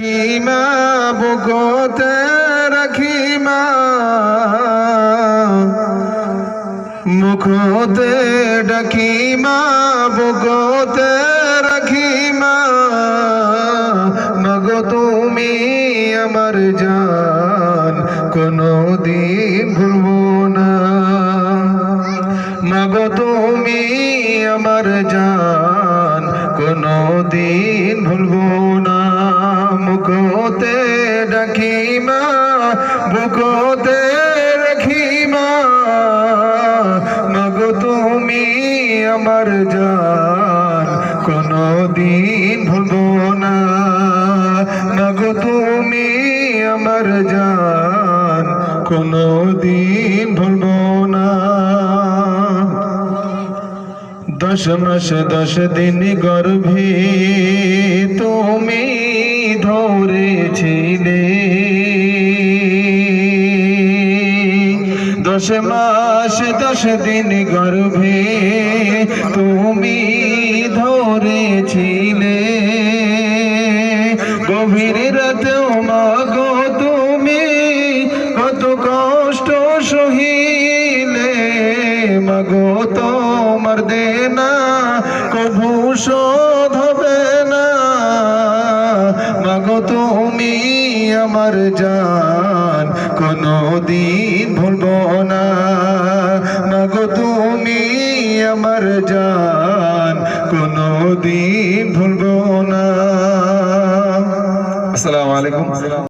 রাখিমা বুকতে রাখিমা। মুখতে ডাকিমা বুকতে রাখিমা। মগ তুমি আমার জান কোনো দিন ভুলবো না। মগ তুমি আমার জান কোনো দিন ভুলবো মুখতে ডাকিমা বুকতে রাখিমা। মগ তুমি আমার জান কোনো দিন ভুলবো না। মগ তুমি আমার জান কোনো দিন ভুলবো না। দশ মাস দশ দিন গর্ভে তুমি ধরেছিলে। দশ মাস, দশ দিন গর্ভে তুমি ধরেছিলে। গভীর রাতে মাগো তুমি কত কষ্ট সহিলে। মাগো তোমার দেনা কভু শোধ মাগো তুমি আমার জান। কোনো দিন ভুলবো না। মাগো তুমি আমার জান। কোনো দিন ভুলবো না। আসসালামু আলাইকুম।